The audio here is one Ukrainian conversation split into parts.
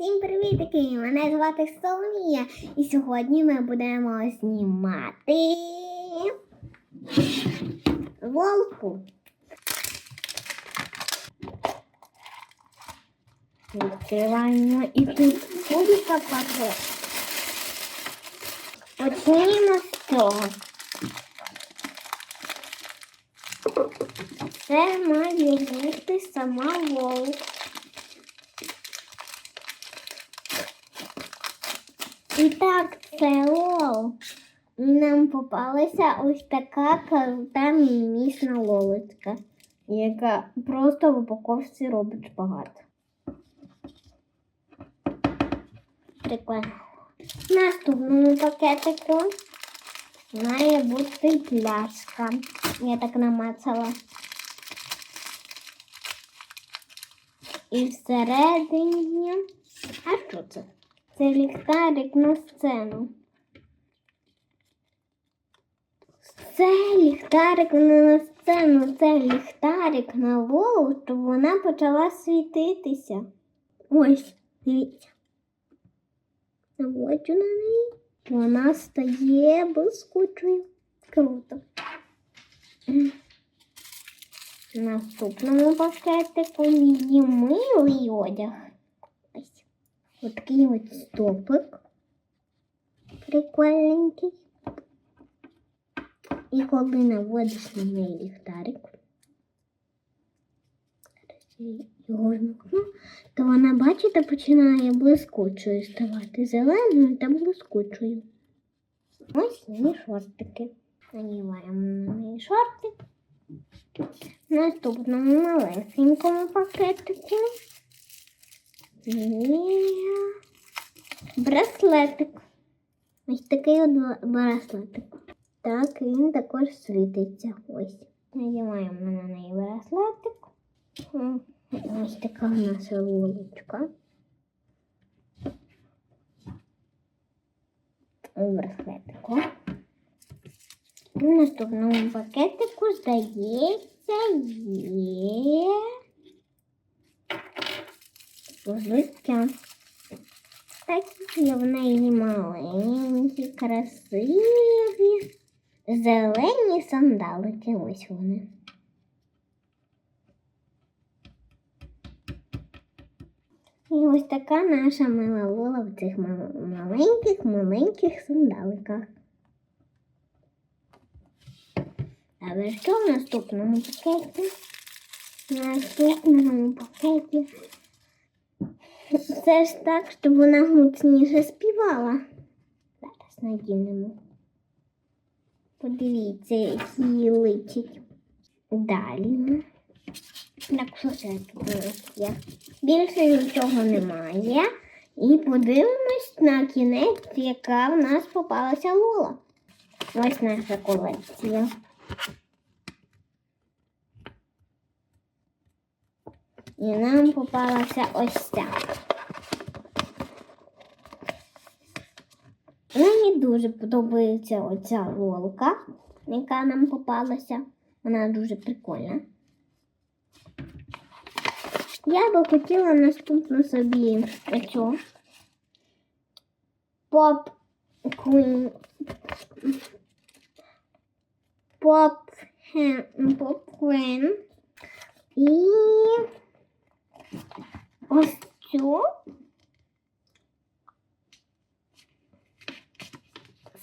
Всім привітки! Мене звати Соломія, і сьогодні ми будемо знімати волку. Відкриваємо і тут кулька пакет. Почнімо з цього. Це має бути сама волк. І так, це. Нам попалася ось така крута мімісна лолочка, яка просто в упаковці робить шпагат. Прикольно. В наступному пакетику має бути пляшка. Я так намацала. І всередині. А що це? Це ліхтарик на сцену. Це ліхтарик не на сцену, це ліхтарик на голову, щоб вона почала світитися. Ось, дивіться. Наводжу на неї. Вона стає блискучою. Круто. В наступному пакетику її милий одяг. Ось. Ось такий от стопик. Прикольненький. І коли наводиш на неї ліхтарик, його вмикну, то вона, бачите, починає блискучою ставати зеленою та блискучою. Ось її шортики. Надіваємо на неї шортик. В наступному малесенькому пакетику браслетик. Ось такий от браслетик. Так, він також світиться. Ось. Надіваємо на неї браслетик. Ось така у нас вуличка. У браслетику. В наступному пакетику, здається, є взуття. Такі в неї маленькі, красиві, зелені сандалики. Ось вони. І ось така наша мила Лола в цих маленьких-маленьких сандаликах. Але що в наступному пакеті? В наступному пакеті. Це ж так, щоб вона гучніше співала. Зараз надінемо. Подивіться, як її личить. Далі. Так, є? Більше нічого немає. І подивимось на кінець, яка в нас попалася Лола. Ось наша колекція. І нам попалася ось ця. Мені дуже подобається оця волка, яка нам попалася. Вона дуже прикольна. Я би хотіла наступну собі оцю поп Queen. Поп Поп Queen. І ось цю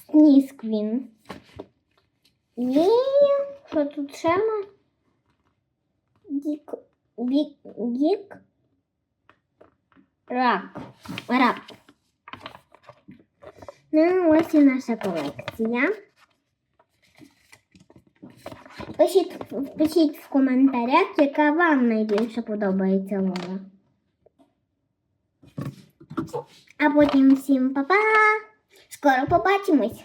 Снісквін. І що тут ще ми? Дік, дік, дік, рак, рак. Ну, ось і наша колекція. Пишіть, пишіть в коментарях, яка вам найбільше подобається Лола. А потім всім па-па! Скоро побачимось!